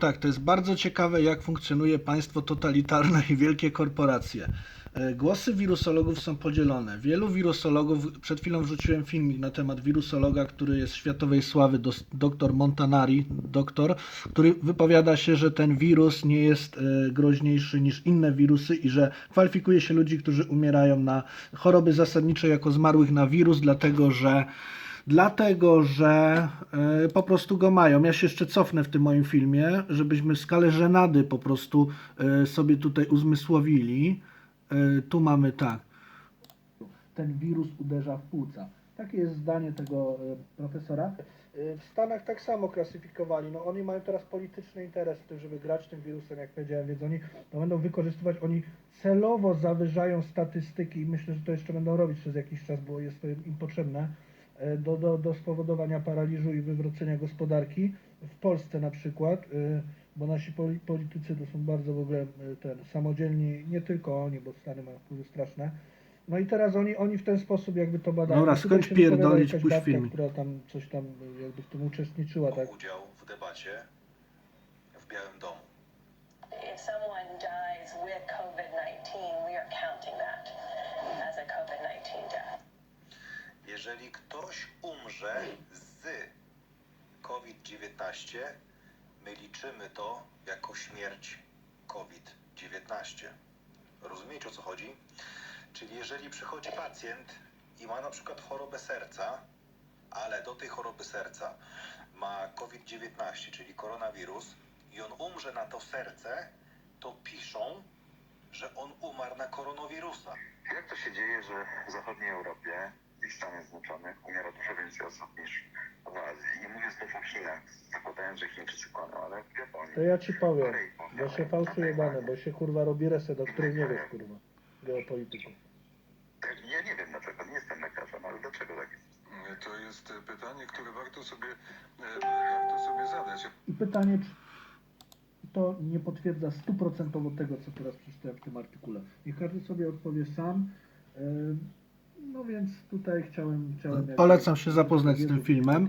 Tak, to jest bardzo ciekawe, jak funkcjonuje państwo totalitarne i wielkie korporacje. E, Głosy wirusologów są podzielone. Wielu wirusologów, przed chwilą wrzuciłem filmik na temat wirusologa, który jest światowej sławy, dr Montanari, doktor, który wypowiada się, że ten wirus nie jest e, groźniejszy niż inne wirusy i że kwalifikuje się ludzi, którzy umierają na choroby zasadnicze jako zmarłych na wirus, dlatego że Dlatego, że e, po prostu go mają. Ja się jeszcze cofnę w tym moim filmie, żebyśmy skalę żenady po prostu e, sobie tutaj uzmysłowili. E, tu mamy tak. Ten wirus uderza w płuca. Takie jest zdanie tego e, profesora. W Stanach tak samo klasyfikowali. No oni mają teraz polityczny interes w tym, żeby grać tym wirusem, jak powiedziałem, więc oni to będą wykorzystywać, oni celowo zawyżają statystyki i myślę, że to jeszcze będą robić przez jakiś czas, bo jest to im potrzebne do, do, do spowodowania paraliżu i wywrócenia gospodarki. W Polsce na przykład, e, bo nasi poli- politycy to są bardzo w ogóle e, ten, samodzielni, nie tylko oni, bo Stany mają wpływy straszne. No i teraz oni, oni w ten sposób jakby to badają. Dobra, skończ pierdolić, puść filmik. która tam coś tam e, jakby w tym uczestniczyła, tak? udział w debacie w Białym Domu. If someone dies with COVID 19, we are counting that as a COVID 19 death. Jeżeli ktoś umrze z COVID-19, my liczymy to jako śmierć COVID-19. Rozumiecie o co chodzi? Czyli jeżeli przychodzi pacjent i ma na przykład chorobę serca, ale do tej choroby serca ma COVID-19, czyli koronawirus, i on umrze na to serce, to piszą, że on umarł na koronawirusa. Jak to się dzieje, że w zachodniej Europie i Stanach Zjednoczonych umiera dużo więcej osób niż w Azji? Nie mówię znów o Chinach, zakładając, że Chińczycy kłamią, ale w Japonii. To ja ci powiem, Korei bo się fałszuje dane, bo się kurwa robi reset, o którym nie wiesz kurwa, geopolityków. Tak, Ja nie wiem dlaczego, nie jestem lekarzem, ale dlaczego tak jest? To jest e, pytanie, które warto sobie, e, warto sobie zadać. I pytanie, czy to nie potwierdza stuprocentowo tego, co teraz przeczytałem w tym artykule. Niech każdy sobie odpowie sam. No tutaj chciałem... chciałem jakby- Polecam się zapoznać z tym filmem.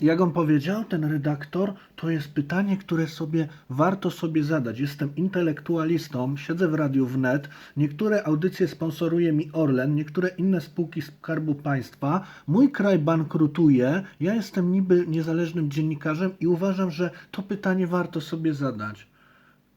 Jak on powiedział, ten redaktor, to jest pytanie, które sobie warto sobie zadać. Jestem intelektualistą, siedzę w Radiu Wnet, niektóre audycje sponsoruje mi Orlen, niektóre inne spółki Skarbu Państwa. Mój kraj bankrutuje, ja jestem niby niezależnym dziennikarzem i uważam, że to pytanie warto sobie zadać.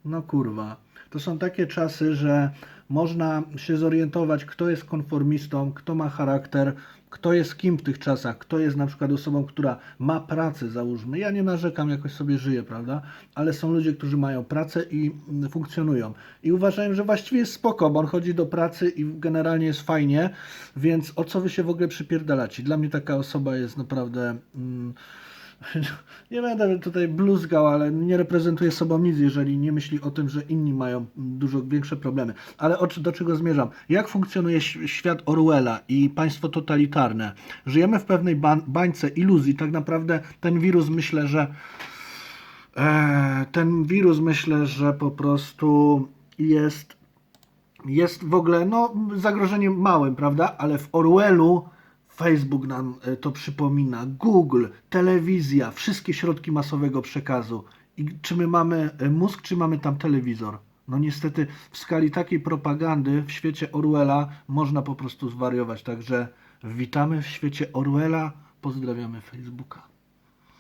No kurwa. To są takie czasy, że można się zorientować, kto jest konformistą, kto ma charakter, kto jest kim w tych czasach, kto jest na przykład osobą, która ma pracę, załóżmy. Ja nie narzekam, jakoś sobie żyję, prawda? Ale są ludzie, którzy mają pracę i mm, funkcjonują. I uważają, że właściwie jest spoko, bo on chodzi do pracy i generalnie jest fajnie, więc o co wy się w ogóle przypierdalacie? Dla mnie taka osoba jest naprawdę... Mm, nie będę tutaj bluzgał, ale nie reprezentuje sobą nic, jeżeli nie myśli o tym, że inni mają dużo większe problemy. Ale o, do czego zmierzam? Jak funkcjonuje świat Orwella i państwo totalitarne? Żyjemy w pewnej ba- bańce iluzji. Tak naprawdę ten wirus myślę, że e, ten wirus myślę, że po prostu jest jest w ogóle no, zagrożeniem małym, prawda? Ale w Orwellu Facebook nam e, to przypomina, Google, telewizja, wszystkie środki masowego przekazu. I czy my mamy e, mózg, czy mamy tam telewizor? No niestety w skali takiej propagandy w świecie Orwella można po prostu zwariować. Także witamy w świecie Orwella, pozdrawiamy Facebooka.